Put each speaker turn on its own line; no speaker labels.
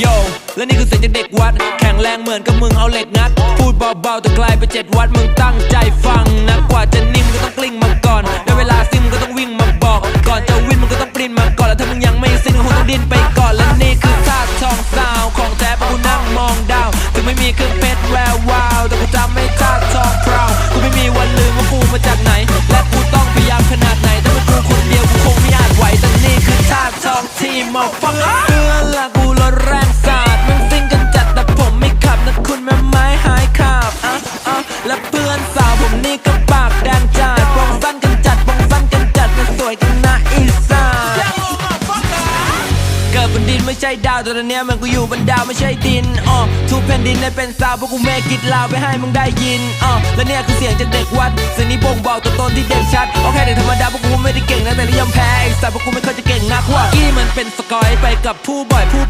โยและนี่คือเสียงจากเด็กวัด แข็งแรงเหมือนกับมึงเอาเหล็กงัด พูดเบาๆแต่ไกลไปเจ็ดวัดมึงตั้งใจฟังนะกว่าจะนิ่มก็ต้องกลิ้งมาก่อนในเวลาซิมงก็ต้องวิ่งมาบอก ก่อนจะวิ่งมึงก็ต้องปรินมาก่อน แล้วถ้ามึงยังไม่สิ้นก็คงต้องดิ้นไปก่อน และนี่คือท่าทองสาวของแท้เพราะกูนั่งมองดาวถึงไม่มีเครื่องเพชรแวววาวแต่กูจำไม่ท่าทองพราวกูไม่มีวันลืมว่ากูมาจากไหน และกูต้องพยายามขนาดไหนถ้าเป็นกูคนเดียวกูคงไม่อาจไหวแต่นี่คือท่าทองที่มาฟัง ผมนี่ก็ปากแดงจัดวงสั้นกันจัดวงสั้นกันจัดมันสวยกันนะอีสานเกิดบนดินไม่ใช่ดาวแต่ตอนเนี้ยมันกูอยู่บนดาวไม่ใช่ดินอ๋อทุกแผ่นดินได้เป็นซาวเพราะกูเมกิดลาวไปให้มึงได้ยินอ๋อและเนี่ยคือเสียงจากเด็กวัดเสียงนี้บ่งบอกตัวตนที่เด่นชัดโอเคเด็กธรรมดาเพราะกูไม่ได้เก่งนะแต่นิยมแพ้ไอ้สัตว์เพราะกูไม่เคยจะเก่งนักว่ากี้มันเป็นสกอยไปกับผู้บ่อยผู้